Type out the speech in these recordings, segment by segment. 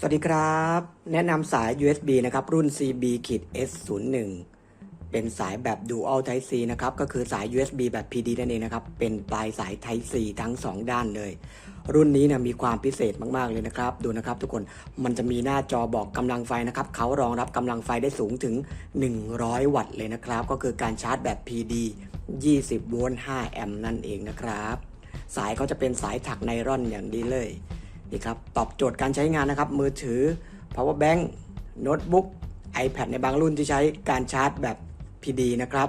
สวัสดีครับ แนะนำสาย USB นะครับ รุ่น CB S01 เป็นสายแบบ Dual Type C นะครับ ก็คือสาย USB แบบ PD นั่นเองนะครับ เป็นปลายสาย Type C ทั้ง 2 ด้านเลย รุ่นนี้นะมีความพิเศษมาก ๆ เลยนะครับ ดูนะครับทุกคน มันจะมีหน้าจอบอกกำลังไฟนะครับ เขารองรับกำลังไฟได้สูงถึง 100 วัตต์เลยนะครับ ก็คือการชาร์จแบบ PD 20 โวลต์ 5 แอมป์นั่นเองนะครับ สายเขาจะเป็นสายถักไนร่อนอย่างดีเลย นี่ครับตอบโจทย์การใช้งานนะครับมือถือ power bank โน้ตบุ๊ก iPad ในบางรุ่นที่ใช้การชาร์จแบบ PD นะครับ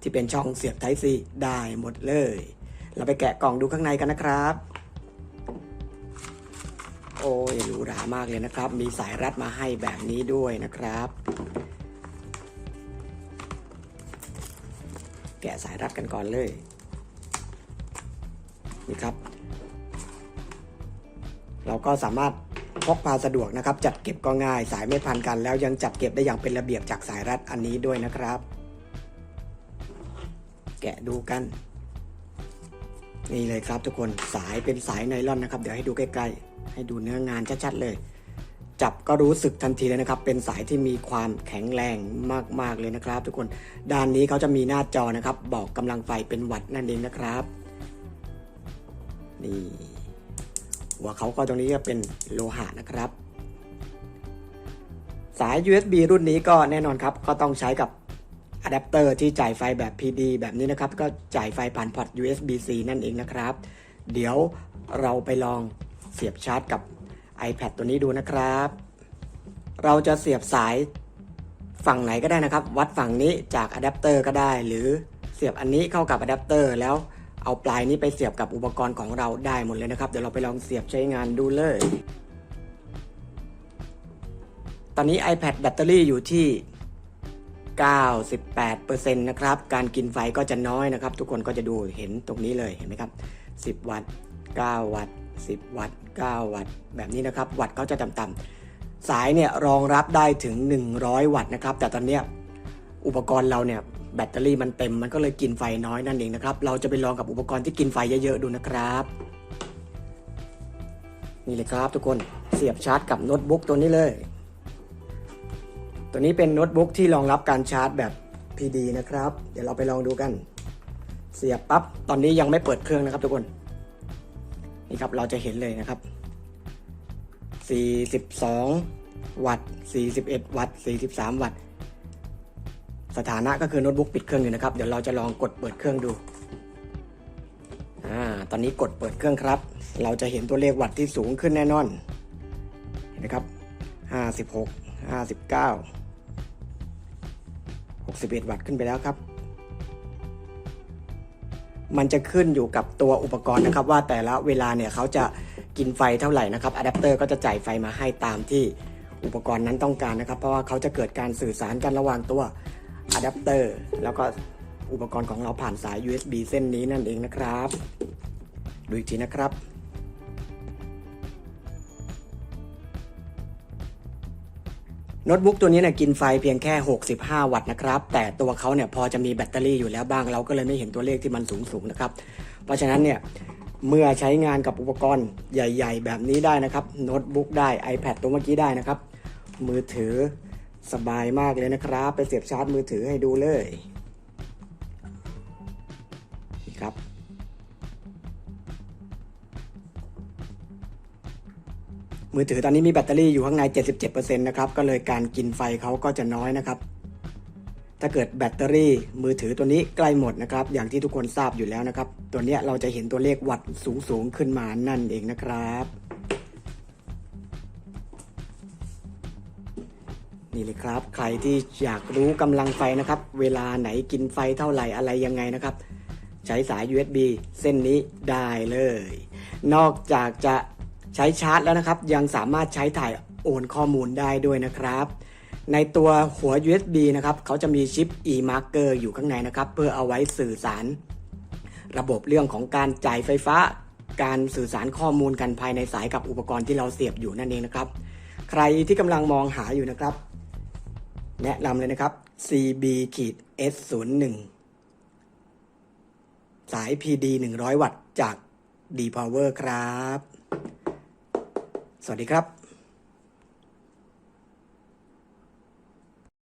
ที่เป็นช่องเสียบ Type C ได้หมดเลย เราไปแกะกล่องดูข้างในกันนะครับ โอ้ยหรูหรามากเลยนะครับ มีสายรัดมาให้แบบนี้ด้วยนะครับ แกะสายรัดกันก่อนเลย นี่ครับ เราก็สามารถพกพาสะดวกนะครับ จัดเก็บก็ง่าย สายไม่พันกัน แล้วยังจัดเก็บได้อย่างเป็นระเบียบจากสายรัดอันนี้ด้วยนะครับ แกะดูกัน นี่เลยครับทุกคนสายเป็นสายไนลอนนะครับ เดี๋ยวให้ดูใกล้ๆ ให้ดูเนื้องานชัดๆเลย จับก็รู้สึกทันทีเลยนะครับ เป็นสายที่มีความแข็งแรงมากๆเลยนะครับ ทุกคนด้านนี้เขาจะมีหน้าจอนะครับ บอกกำลังไฟเป็นวัตต์นั่นเองนะครับ นี่ หัวเขาก็ตรงนี้ก็เป็นโลหะนะครับ สาย USB รุ่นนี้ก็แน่นอนครับ ก็ต้องใช้กับอะแดปเตอร์ที่จ่ายไฟแบบ PD แบบนี้นะครับ ก็จ่ายไฟผ่านพอร์ต USB-C นั่นเองนะครับ เดี๋ยวเราไปลองเสียบชาร์จกับ iPad ตัวนี้ดูนะครับ เราจะเสียบสายฝั่งไหนก็ได้นะครับ วัดฝั่งนี้จากอะแดปเตอร์ก็ได้ หรือเสียบอันนี้เข้ากับอะแดปเตอร์แล้ว เอาปลายนี้ไปเสียบกับอุปกรณ์ของเราได้หมดเลยนะครับ เดี๋ยวเราไปลองเสียบใช้งานดูเลย ตอนนี้ iPad แบตเตอรี่อยู่ที่ 98%นะครับ การกินไฟก็จะน้อยนะครับ ทุกคนก็จะดูเห็นตรงนี้เลยเห็นไหมครับ 10 วัตต์ 9 วัตต์ 10 วัตต์ 9 วัตต์ แบบนี้นะครับ วัตต์เขาจะต่ำๆสายเนี่ยรองรับได้ถึง 100 วัตต์นะครับ แต่ตอนเนี้ยอุปกรณ์เราเนี่ย แบตเตอรี่มันเต็มมันก็เลยกินไฟน้อยนั่นเองนะครับ เราจะไปลองกับอุปกรณ์ที่กินไฟเยอะๆดูนะครับ นี่เลยครับทุกคนเสียบชาร์จกับโน้ตบุ๊กตัวนี้เลย ตัวนี้เป็นโน้ตบุ๊กที่รองรับการชาร์จแบบ PD นะครับ เดี๋ยวเราไปลองดูกัน เสียบปั๊บตอนนี้ยังไม่เปิดเครื่องนะครับทุกคนนี่ครับเราจะเห็นเลยนะครับ 42 วัตต์ 41 วัตต์ 43 วัตต์ สถานะก็คือโน้ตบุ๊กปิดเครื่องอยู่นะครับ เดี๋ยวเราจะลองกดเปิดเครื่องดูอ่าตอนนี้กดเปิดเครื่องครับ เราจะเห็นตัวเลขวัตต์ที่สูงขึ้นแน่นอน เห็นไหมครับ 56 59 61 วัตต์ขึ้นไปแล้วครับ มันจะขึ้นอยู่กับตัวอุปกรณ์นะครับ ว่าแต่ละเวลาเนี่ยเขาจะกินไฟเท่าไหร่นะครับอะแดปเตอร์ก็จะจ่ายไฟมาให้ตามที่อุปกรณ์นั้นต้องการนะครับ เพราะว่าเขาจะเกิดการสื่อสารกันระหว่างตัว อะแดปเตอร์แล้วก็อุปกรณ์ของเราผ่านสาย USB เส้นนี้นั่นเองนะครับ ดูอีกทีนะครับ โน้ตบุ๊กตัวนี้เนี่ยกินไฟเพียงแค่ 65 วัตต์นะครับ แต่ตัวเขาเนี่ยพอจะมีแบตเตอรี่อยู่แล้วบ้าง เราก็เลยไม่เห็นตัวเลขที่มันสูงสูงนะครับ เพราะฉะนั้นเนี่ยเมื่อใช้งานกับอุปกรณ์ใหญ่ ๆ แบบนี้ได้นะครับ โน้ตบุ๊กได้ iPad ตัวเมื่อกี้ได้นะครับ มือถือ สบายมากเลยนะครับ ไปเสียบชาร์จมือถือให้ดูเลยนี่ครับ มือถือตอนนี้มีแบตเตอรี่อยู่ข้างใน 77%นะครับ ก็เลยการกินไฟเขาก็จะน้อยนะครับ ถ้าเกิดแบตเตอรี่มือถือตัวนี้ใกล้หมดนะครับ อย่างที่ทุกคนทราบอยู่แล้วนะครับ ตัวนี้เราจะเห็นตัวเลขวัตต์สูงๆขึ้นมานั่นเองนะครับ นี่เลยครับ ใครที่อยากรู้กำลังไฟนะครับ เวลาไหนกินไฟเท่าไหร่อะไรยังไงนะครับ ใช้สาย USB เส้นนี้ได้เลย นอกจากจะใช้ชาร์จแล้วนะครับ ยังสามารถใช้ถ่ายโอนข้อมูลได้ด้วยนะครับ ในตัวหัว USB นะครับเขาจะมีชิป e-marker อยู่ข้างในนะครับ เพื่อเอาไว้สื่อสาร ระบบเรื่องของการจ่ายไฟฟ้า การสื่อสารข้อมูลกันภายในสายกับอุปกรณ์ที่เราเสียบอยู่นั่นเองนะครับ ใครที่กำลังมองหาอยู่นะครับ แนะนำเลยนะครับ CB S01 สาย PD 100 วัตต์จาก D Power ครับ สวัสดีครับ